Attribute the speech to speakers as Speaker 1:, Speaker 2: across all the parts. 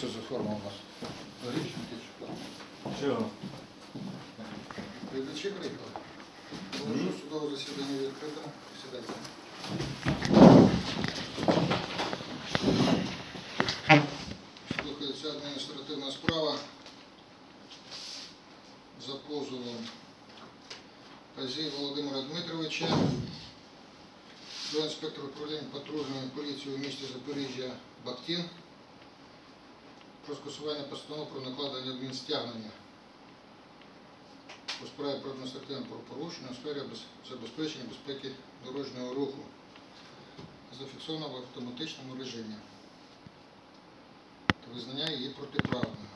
Speaker 1: це за форма у нас? Річники чи хто?
Speaker 2: Чого?
Speaker 1: Глядачі приїхали? Прошу судове засідання відкрите. Сідайте. Слухається адміністративна справа за позовом Пазі Володимира Дмитровича до інспектора управління патрульної поліції у місті Запоріжжя Бактін про скасування постанови про накладення адмінстягнення у справі про адміністративне правопорушення у сфері забезпечення безпеки дорожнього руху, зафіксовано в автоматичному режимі та визнання її протиправною.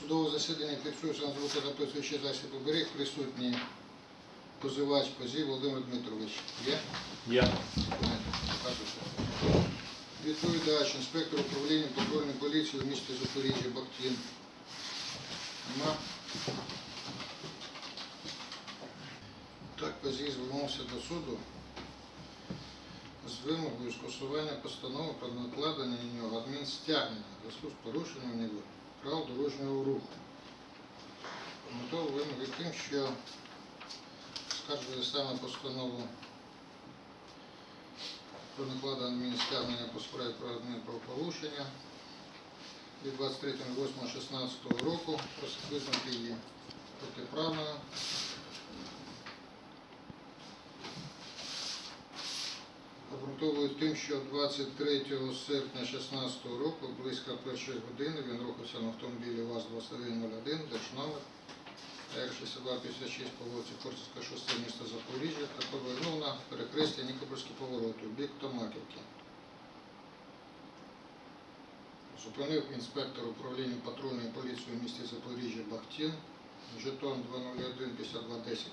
Speaker 1: Судове засідання фіксується на звуку записуючий засіб оберіг, присутній позивач Козій Володимир Дмитрович. Є?
Speaker 2: Я.
Speaker 1: Документи. Відповідач, інспектор управління патрульної поліції у місті Запоріжжя Бактін. Нема? Так, Пазій звернувся до суду з вимогою скасування постанови про накладення на нього адмінстягнення в зв'язку з порушенням нього правил дорожнього руху. Метою вимоги тим, що скаржує саме постанову про накладення адмінстягнення по справі про адмінправопорушення від 23.08.16 року, визнати її протиправною. Обґрунтовують тим, що 23 серпня 2016 року, близько першої години, він рухався на автомобілі ВАЗ-2101, держномер Р-6256 по вулиці Корсівська шосе міста Запоріжжя та повернув на перекрестя Нікопольські повороти у бік Томаківки. Зупинив інспектор управління патрульної поліції у місті Запоріжжя Бахтін, жетон 201 5210.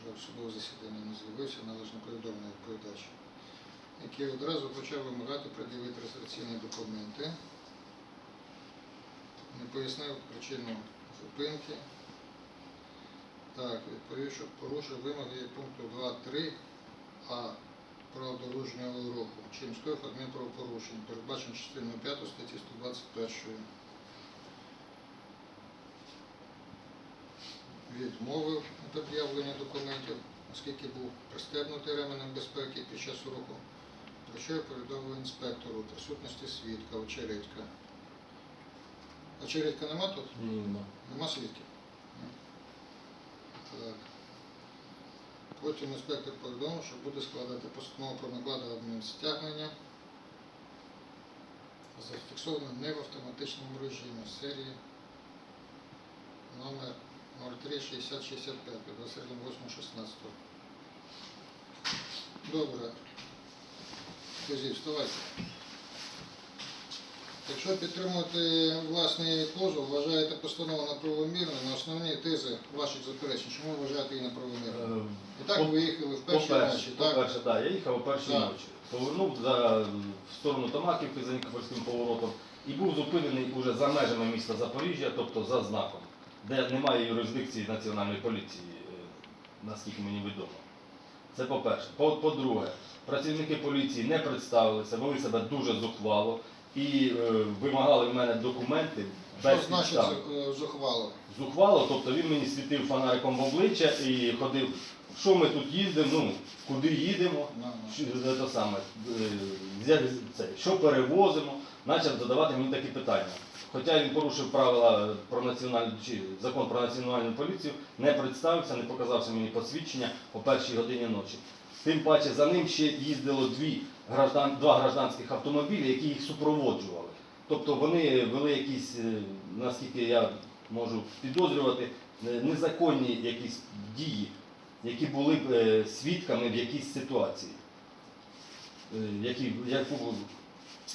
Speaker 1: Вже в судове засідання не з'явився, належно повідомлений відповідач, який одразу почав вимагати пред'явити реєстраційні документи, не пояснив причину зупинки. Так, відповів, що порушив вимоги пункту 2.3 А правил дорожнього чим скоїв адмінправопорушень, передбачено частиною 5 статті 121. Відмовив у пред'явленні документів, оскільки був пристебнутий ременем безпеки під час руху, про що я повідомив інспектору у присутності свідка Очередька. Очередька нема тут?
Speaker 2: Ні, нема.
Speaker 1: Нема свідків? Ні. Так. Потім інспектор повідомив, що буде складати постанову про накладення адмінстягнення. Зафіксовано не в автоматичному режимі серії номер 036065 від 28.16. Добре. Друзі, вставайте. Якщо підтримувати власний позов, вважаєте постанову неправомірною, на основні тези ваших заперечень, чому ви вважаєте її неправомірною?
Speaker 2: Е,
Speaker 1: І так ви виїхали в першій ночі, так?
Speaker 2: по-перше, да, я їхав о першій
Speaker 1: Так.
Speaker 2: ночі. Повернув за, в сторону Томаківки за Нікопольським поворотом і був зупинений уже за межами міста Запоріжжя, тобто за знаком, де немає юрисдикції національної поліції, е, наскільки мені відомо. Це по-перше. По- По-друге, працівники поліції не представилися, вели себе дуже зухвало і е, вимагали в мене документи
Speaker 1: Що
Speaker 2: без
Speaker 1: значить
Speaker 2: підстав.
Speaker 1: е, зухвало?
Speaker 2: Зухвало, тобто він мені світив фонариком в обличчя і ходив, що ми тут їздимо, ну, куди їдемо,
Speaker 1: На, на.
Speaker 2: що, це саме, е, як це, що перевозимо, почав задавати мені такі питання. Хоча він порушив правила про національну чи закон про національну поліцію, не представився, не показався мені посвідчення о першій годині ночі. Тим паче за ним ще їздило дві граждан, два гражданських автомобілі, які їх супроводжували. Тобто вони вели якісь, е, наскільки я можу підозрювати, е, незаконні якісь дії, які були б е, свідками в якійсь ситуації, які, яку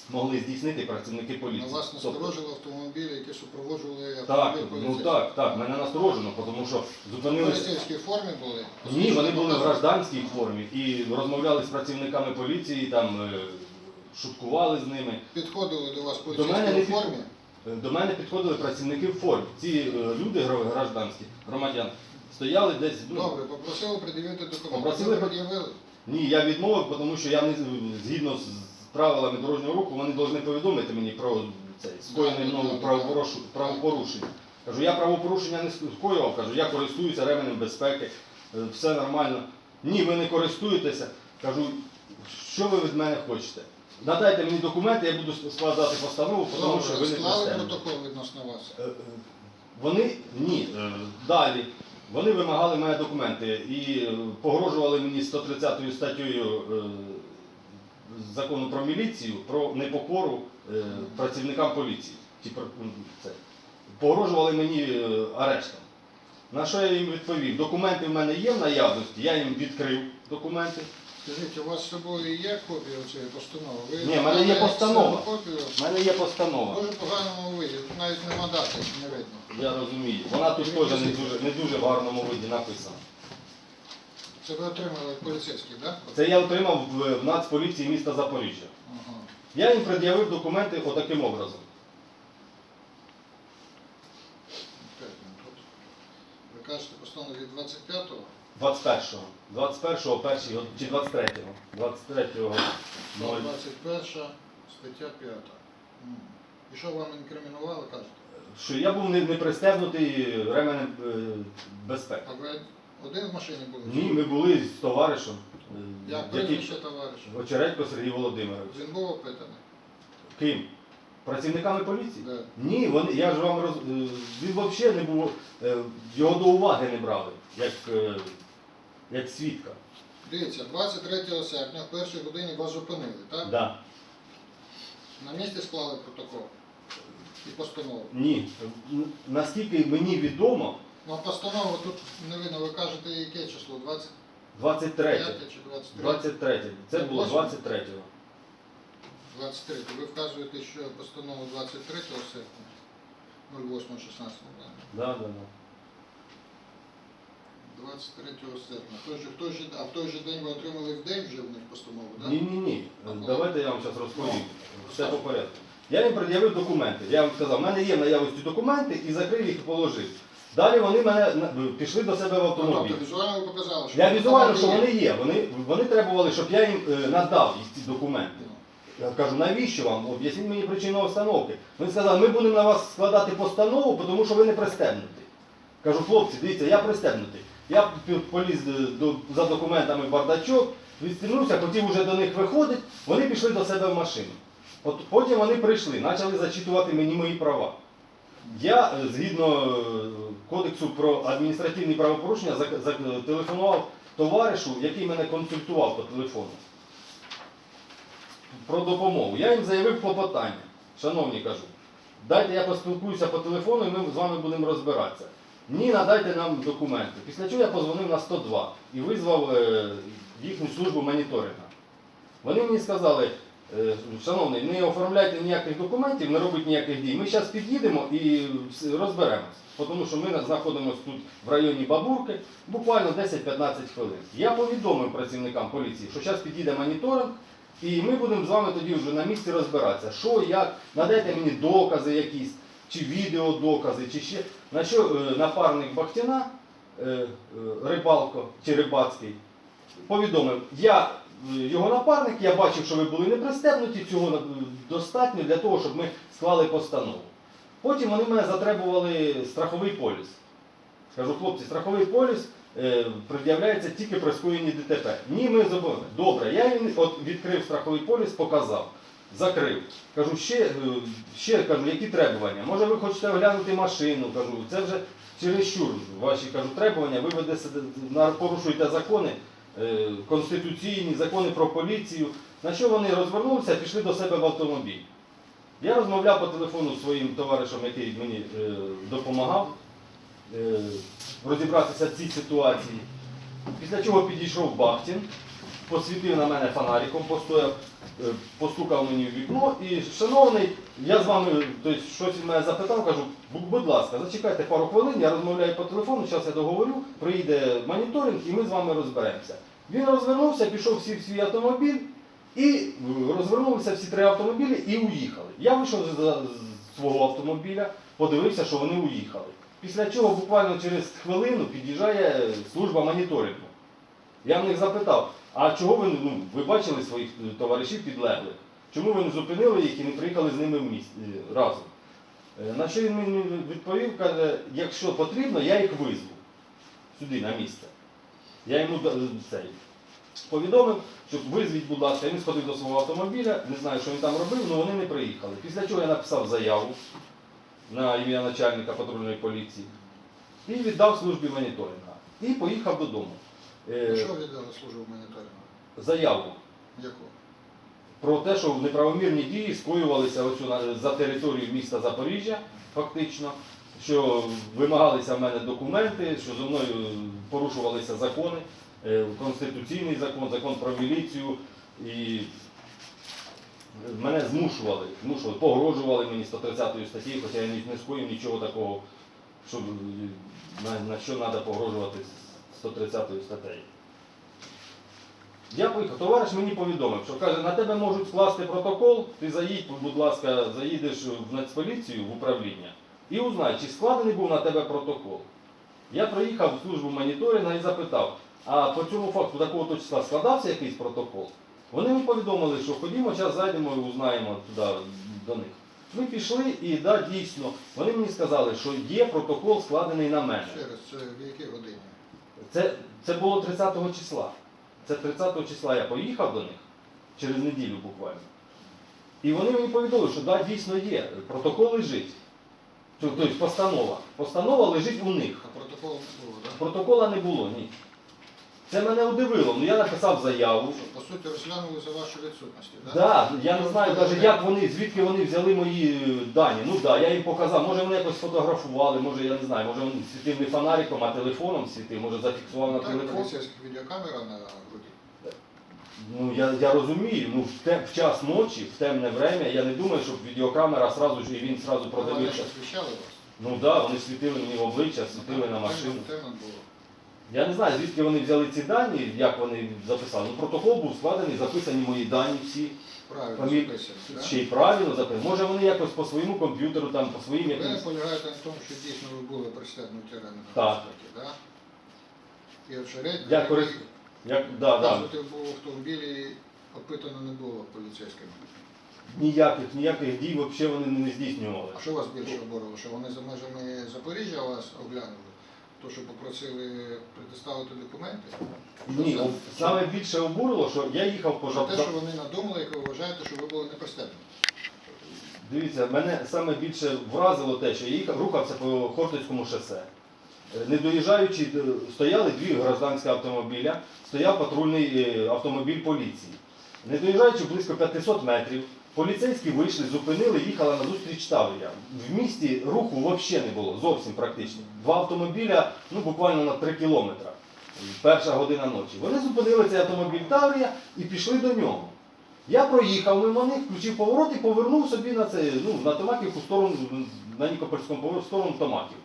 Speaker 2: могли здійснити працівники
Speaker 1: На
Speaker 2: поліції.
Speaker 1: вас
Speaker 2: Тобто-
Speaker 1: насторожили автомобілі, які супроводжували
Speaker 2: так,
Speaker 1: автомобіль
Speaker 2: ну
Speaker 1: поліцейських?
Speaker 2: так, так, мене насторожено, тому що
Speaker 1: В
Speaker 2: зупинилися.
Speaker 1: поліцейській формі були?
Speaker 2: Ні, вони були в гражданській формі і розмовляли з працівниками поліції, там е, шуткували з ними.
Speaker 1: Підходили до вас в
Speaker 2: До мене не
Speaker 1: поліцейській формі?
Speaker 2: Е, До мене підходили працівники в формі. Ці е, люди гра- гражданські, громадяни, стояли десь. Ну,
Speaker 1: Добре, попросили пред'явити документи.
Speaker 2: Попросили
Speaker 1: Ви пред'явили?
Speaker 2: Ні, я відмовив, тому що я не з- згідно з правилами дорожнього руху, вони повинні повідомити мені про цей скоєне мною правопорушення. Кажу, я правопорушення не скоював, кажу, я користуюся ременем безпеки, е, все нормально. Ні, ви не користуєтеся. Кажу, що ви від мене хочете? Надайте мені документи, я буду складати постанову, тому що ви не
Speaker 1: склали протокол відносно вас.
Speaker 2: Е, е, Вони ні. Далі. Вони вимагали мене документи і погрожували мені 130 статтею е, закону про міліцію про непокору е, працівникам поліції. Ті це. Погрожували мені е, арештом. На що я їм відповів? Документи в мене є в наявності, я їм відкрив документи.
Speaker 1: Скажіть, у вас з собою є копія цієї постанови? Ви
Speaker 2: Ні, в мене є постанова. У мене є постанова.
Speaker 1: в дуже поганому виді, навіть нема дати, не видно.
Speaker 2: Я розумію. Вона тут теж не дуже, не дуже в гарному виді написана.
Speaker 1: Це ви отримали від поліцейських, так?
Speaker 2: Це я отримав в, в Нацполіції міста Запоріжжя.
Speaker 1: Ага.
Speaker 2: Я їм пред'явив документи отаким образом.
Speaker 1: Так, ну тут. Ви кажете, постанова від 25-го?
Speaker 2: 21-го. 21-го, перший, от- чи 23-го. 23-го.
Speaker 1: Ну,
Speaker 2: ноль.
Speaker 1: 21 стаття 5. М. І що вам інкримінували, кажете?
Speaker 2: Що я був не, не пристебнутий ременем е, безпеки.
Speaker 1: А ви один в машині були?
Speaker 2: Ні, ми були з товаришем, е,
Speaker 1: Як прізвище товариша?
Speaker 2: Очередько Сергій Володимирович.
Speaker 1: Він був опитаний?
Speaker 2: Ким? Працівниками поліції?
Speaker 1: Да.
Speaker 2: Ні, вони, я ж вам роз... е, він взагалі не був, е, його до уваги не брали, як, е, як свідка.
Speaker 1: Дивіться, 23 серпня в першій годині вас зупинили, так?
Speaker 2: Да.
Speaker 1: На місці склали протокол і постанову.
Speaker 2: Ні. Наскільки мені відомо,
Speaker 1: Ну, а постанову тут не видно, ви кажете, яке число? 25
Speaker 2: 23.
Speaker 1: чи 23?
Speaker 2: 23. Це було 23-го.
Speaker 1: 23. Ви вказуєте, що постанову 23 серпня 08.16.
Speaker 2: Да, да, да.
Speaker 1: 23 серпня. Той же, в той же, а в той же день ви отримали в день вже в них постанову, так?
Speaker 2: Ні, ні, ні. Давайте я вам зараз розповім. Все по порядку. Я їм пред'явив документи. Я вам сказав, в мене є в наявності документи і закрив їх і положив. Далі вони мене на- пішли до себе в
Speaker 1: Ну,
Speaker 2: автомобіль.
Speaker 1: тобто візуально ви показали, що
Speaker 2: Я візуально, що вони є. Вони, вони требували, щоб я їм е, надав їх ці документи. Я кажу, навіщо вам? Об'ясніть мені причину обстановки. Вони сказали, ми будемо на вас складати постанову, тому що ви не пристебнуті. Кажу, хлопці, дивіться, я пристебнутий. Я поліз е, до, за документами в бардачок, відстрінувся, хотів уже до них виходити, вони пішли до себе в машину. От потім вони прийшли, почали зачитувати мені мої права. Я, е, згідно е, кодексу про адміністративні правопорушення, телефонував товаришу, який мене консультував по телефону про допомогу. Я їм заявив клопотання. Шановні кажу, дайте я поспілкуюся по телефону і ми з вами будемо розбиратися. Ні, надайте нам документи. Після чого я позвонив на 102 і визвав е, їхню службу моніторинга. Вони мені сказали, шановний, не оформляйте ніяких документів, не робіть ніяких дій. Ми зараз під'їдемо і розберемось. Тому що ми знаходимося тут в районі Бабурки, буквально 10-15 хвилин. Я повідомив працівникам поліції, що зараз під'їде моніторинг, і ми будемо з вами тоді вже на місці розбиратися, що, як, надайте мені докази якісь, чи відеодокази, чи ще. На що е, напарник Бахтіна, е, е, рибалко чи рибацький, повідомив, я е, його напарник, я бачив, що ви були не пристебнуті, цього достатньо для того, щоб ми склали постанову. Потім вони мене затребували страховий поліс. Кажу, хлопці, страховий поліс е, пред'являється тільки при скоєнні ДТП. Ні, ми зобов'язані. Добре, я їм от відкрив страховий поліс, показав, закрив. Кажу, ще, е, ще кажу, які требування? Може ви хочете оглянути машину? Кажу, це вже чересчур ваші кажу, требування, ви ведете, порушуєте закони, конституційні, закони про поліцію. На що вони розвернулися, пішли до себе в автомобіль. Я розмовляв по телефону з своїм товаришем, який мені е, допомагав е, розібратися в цій ситуації. Після чого підійшов Бахтін, посвітив на мене фонариком, постояв, е, постукав мені в вікно і, шановний, я з вами тобто, щось від мене запитав, кажу, будь ласка, зачекайте пару хвилин, я розмовляю по телефону, зараз я договорю, приїде моніторинг і ми з вами розберемося. Він розвернувся, пішов всі в свій автомобіль і е, розвернулися всі три автомобілі і уїхали. Я вийшов з, з свого автомобіля, подивився, що вони уїхали. Після чого буквально через хвилину під'їжджає служба моніторингу. Я в них запитав, а чого ви, ну, ви бачили своїх е, товаришів підлеглих? Чому ви не зупинили їх і не приїхали з ними в місті е, разом? Е, На що він мені відповів, каже, якщо потрібно, я їх визву сюди на місце. Я йому цей, повідомив, що визвіть, будь ласка, він сходив до свого автомобіля, не знаю, що він там робив, але вони не приїхали. Після чого я написав заяву на ім'я начальника патрульної поліції і віддав службі моніторинга. І поїхав додому. Е,
Speaker 1: Що віддали службу моніторингу?
Speaker 2: Заяву
Speaker 1: Яку?
Speaker 2: про те, що неправомірні дії скоювалися на- за територією міста Запоріжжя, фактично, що вимагалися в мене документи, що зо мною порушувалися закони, е, конституційний закон, закон про міліцію і мене змушували, змушували, погрожували мені 130 статті, хоча я не не скоїв нічого такого, що, на, на що треба погрожувати з 130 статтею. Я товариш мені повідомив, що каже, на тебе можуть скласти протокол, ти заїдь, будь ласка, заїдеш в Нацполіцію в управління і узнай, чи складений був на тебе протокол. Я приїхав в службу моніторинга і запитав, а по цьому факту такого то числа складався якийсь протокол? Вони мені повідомили, що ходімо, зараз зайдемо і узнаємо туди до них. Ми пішли і да, дійсно, вони мені сказали, що є протокол складений на мене.
Speaker 1: Ще раз, в якій годині?
Speaker 2: Це, це було 30 го числа. Це 30 го числа я поїхав до них через неділю буквально. І вони мені повідомили, що да, дійсно є. Протокол лежить. Тобто постанова. Постанова лежить у них.
Speaker 1: А протоколу не було, так?
Speaker 2: Протокола не було, ні. Це мене удивило. Ну я написав заяву.
Speaker 1: По суті, розглянули за вашу відсутності, так?
Speaker 2: Да, я не знаю навіть, як вони, звідки вони взяли мої е, дані. Ну так, да, я їм показав, може вони якось фотографували, може я не знаю, може він світив не фонариком, а телефоном світив, може зафіксував на
Speaker 1: Так,
Speaker 2: телефон.
Speaker 1: поліцейська відеокамера на груді.
Speaker 2: Ну я, я розумію, ну в, те, в час ночі, в темне время, я не думаю, щоб відеокамера сразу ж і він сразу
Speaker 1: Вони
Speaker 2: продивився.
Speaker 1: ж освіщали вас?
Speaker 2: Ну так, да, вони світили мені в обличчя, світили на машину.
Speaker 1: Темно було.
Speaker 2: Я не знаю, звідки вони взяли ці дані, як вони записали. Ну протокол був складений, записані мої дані всі.
Speaker 1: Правильно
Speaker 2: Фамі-
Speaker 1: записано?
Speaker 2: Ще й правильно записані. Може вони якось по своєму комп'ютеру, там по своїм
Speaker 1: Ви
Speaker 2: якимось.
Speaker 1: наполягаєте на тому, що дійсно ви були пристебнуті ременем
Speaker 2: Так.
Speaker 1: І
Speaker 2: Я корис- Як, да, да.
Speaker 1: був в автомобілі, опитано не було поліцейськими.
Speaker 2: Ніяких, ніяких дій взагалі вони не здійснювали.
Speaker 1: А що вас більше обурило? Що вони за межами Запоріжжя вас оглянули? То, що попросили предоставити документи?
Speaker 2: Ні,
Speaker 1: Що
Speaker 2: о- саме більше обурило, що я їхав по жаб...
Speaker 1: те, що вони надумали, як ви вважаєте, що ви були не пристебнуті.
Speaker 2: Дивіться, мене саме більше вразило те, що я їхав, рухався по Хортицькому шосе. Е, Не доїжджаючи, е, стояли дві гражданські автомобіля, стояв патрульний е, автомобіль поліції. Не доїжджаючи близько 500 метрів, поліцейські вийшли, зупинили, їхали на зустріч Таврія. В місті руху взагалі не було, зовсім практично. Два автомобіля ну, буквально на 3 кілометри. Перша година ночі. Вони зупинили цей автомобіль Таврія і пішли до нього. Я проїхав мимо них, включив поворот і повернув собі на це, ну, на Томаківку сторону, на Нікопольському в сторону Томаківки.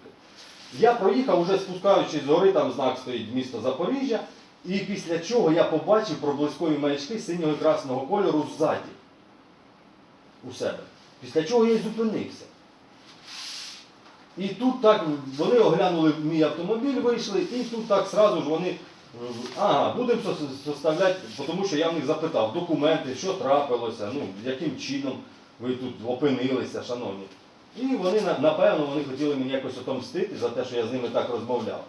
Speaker 2: Я проїхав, уже спускаючись з гори, там знак стоїть місто Запоріжжя, і після чого я побачив проблискові маячки синього і красного кольору ззаді у себе. Після чого я й зупинився. І тут так вони оглянули мій автомобіль, вийшли, і тут так сразу ж вони. Ага, будемо составляти, тому що я в них запитав документи, що трапилося, ну, яким чином ви тут опинилися, шановні. І вони, напевно, вони хотіли мені якось отомстити за те, що я з ними так розмовляв.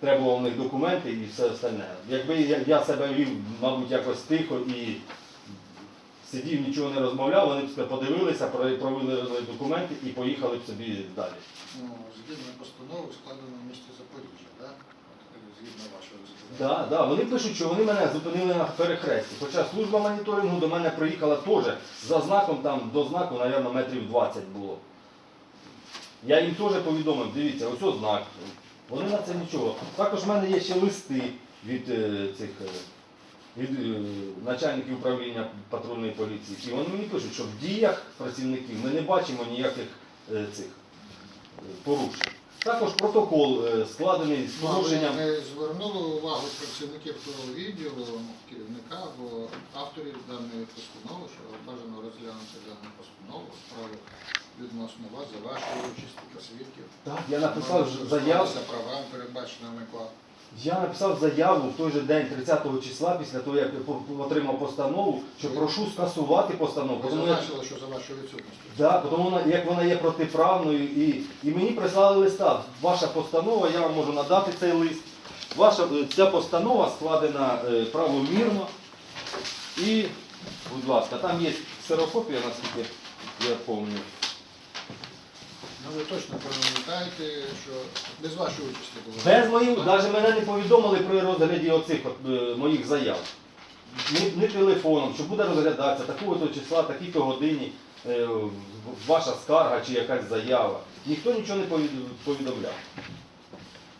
Speaker 2: Треба було в них документи і все остальне. Якби я себе вів, мабуть, якось тихо і сидів, нічого не розмовляв, вони б подивилися, провели документи і поїхали б собі далі.
Speaker 1: Ну, згідно постанови, складено в місті Запоріжжя, так? Згідно вашого розповідання.
Speaker 2: Да, да, вони пишуть, що вони мене зупинили на перехресті. Хоча служба моніторингу до мене приїхала теж за знаком там до знаку, мабуть, метрів 20 було. Я їм теж повідомив, дивіться, ось ось знак. Вони на це нічого. Також в мене є ще листи від е, цих е, від е, начальників управління патрульної поліції. І вони мені пишуть, що в діях працівників ми не бачимо ніяких е, цих е, порушень. Також протокол е, складений з порушенням.
Speaker 1: Ми звернули увагу працівників того відділу, керівника або авторів даної постанови, що бажано розглянути дану постанову, справу відносно вас за вашою участю та свідків.
Speaker 2: Так, я написав ж заяву.
Speaker 1: За правам, передбаченими КЛАП.
Speaker 2: Я написав заяву в той же день, 30 числа, після того, як я отримав постанову, що прошу скасувати постанову.
Speaker 1: Ви
Speaker 2: Тому я-
Speaker 1: зазначили, що за вашою відсутністю.
Speaker 2: Да, тому вона, як вона є протиправною, і, і мені прислали листа. Ваша постанова, я вам можу надати цей лист. Ваша е, ця постанова складена е, правомірно. І, будь ласка, там є ксерокопія, наскільки я пам'ятаю.
Speaker 1: Точно пам'ятаєте, що без вашої участі було.
Speaker 2: Без моїх, навіть мене не повідомили при розгляді оцих от, е, моїх заяв. Ні, ні телефоном, що буде розглядатися такого-то числа, такій-то годині е, ваша скарга чи якась заява. Ніхто нічого не повід- повідомляв.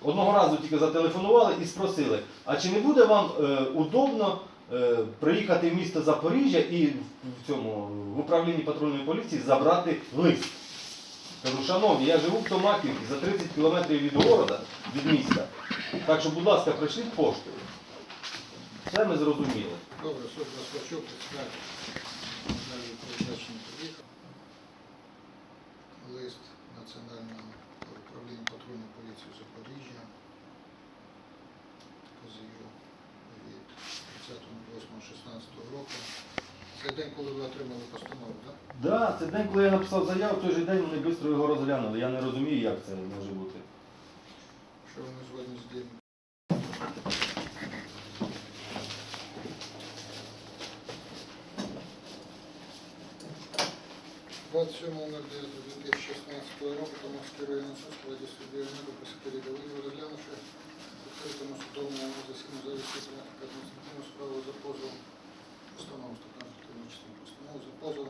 Speaker 2: Одного разу тільки зателефонували і спросили, а чи не буде вам е, удобно е, приїхати в місто Запоріжжя і в, в цьому в управлінні патрульної поліції забрати лист? Кажу, шановні, я живу в Томаківці за 30 кілометрів від города, від міста. Так що, будь ласка, прийшліть поштою. Це ми зрозуміли.
Speaker 1: Добре, суд вас почув. Далі передачі приїхав. Лист Національного управління патрульної поліції Запоріжжя. Позив від 30.08.16 року. Це день, коли ви отримали постанову, так?
Speaker 2: Да, це день, коли я написав заяву, в той же день вони швидко його розглянули. Я не розумію, як це може бути.
Speaker 1: Що вони згодні з днем? Двадцять сьомого року Томовський районний суд складі судді Ленеду присадили Долині, розглянувши відкритому судовому засіданні завісити адміністративну справу за позов постанову 115 частину постанову за позов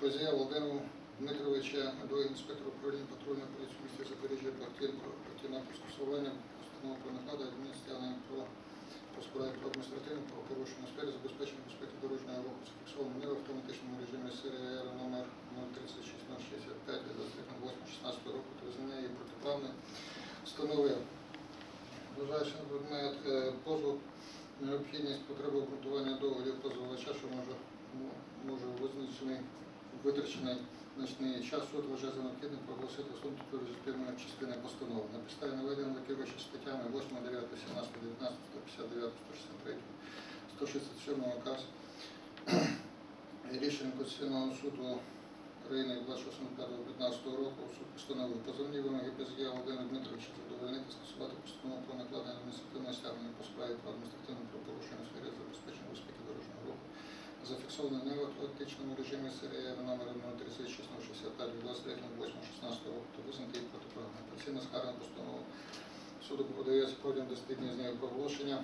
Speaker 1: Позія Володимиру Дмитровича до інспектора управління патрульної поліції міста Запоріжжя Бахтин про постанови про накладу адміністративної про по справі про адміністративне правопорушення у сфері забезпечення безпеки дорожнього руху зафіксовано в автоматичному режимі СРР номер 036065 від 23.08.16 року та визнання її протиправною встановив. Вважаючи на предмет е, позову необхідність потреби обґрунтування доводів позивача, що може, може визначений витрачений значний час суд вважає за необхідним проголосити про результативної частини постанови. На підставі наведеного керуючи статтями 8, 9, 17, 19, 159, 163, 167 указ рішення Конституційного суду України 26.05.15 року суд постановив позовні вимоги ПЗГ Володимира Дмитровича задовольнити скасувати постанову про накладення адміністративного стягнення по справі про адміністративне правопорушення у сфері забезпечення безпеки дорожнього руху зафіксовано не в автоматичному режимі СРЄ номером 3665 від 23.08.16 року та визнати її протиправною. Апеляційна скарга на постанову суду подається протягом 10 днів з нею проголошення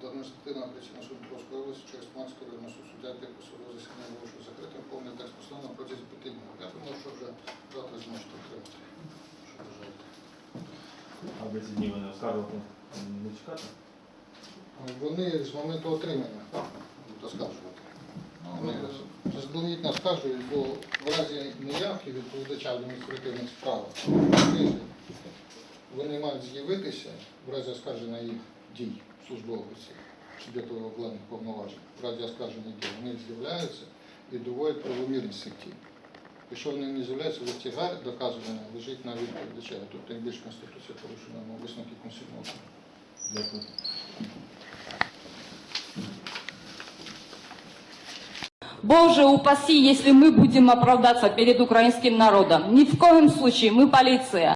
Speaker 1: до адміністративного апеляційного суду Петровської області через Томанський районний суд суддя підпис судового засідання оголошую закритим повний текст постанови протязі 5 днів. Я думаю, що вже завтра зможете отримати. Що бажаєте.
Speaker 2: А ви ці дні вони оскаржувати не чекати?
Speaker 1: Вони з моменту отримання. Вони заздалегідь не оскаржують, бо в разі неявки відповідача адміністративних справ вони мають з'явитися в разі оскарження їх дій службовиці, суб'єктового владних повноважень. В разі оскарження дій вони з'являються і доводять правомірність дій. Якщо вони не з'являються, ось тягар доказування лежить на відповідача. Тут тим більше Конституція порушена на висновки Конституційного.
Speaker 2: Дякую.
Speaker 3: Боже упаси, если мы будем оправдаться перед украинским народом. Ни в коем случае мы полиция.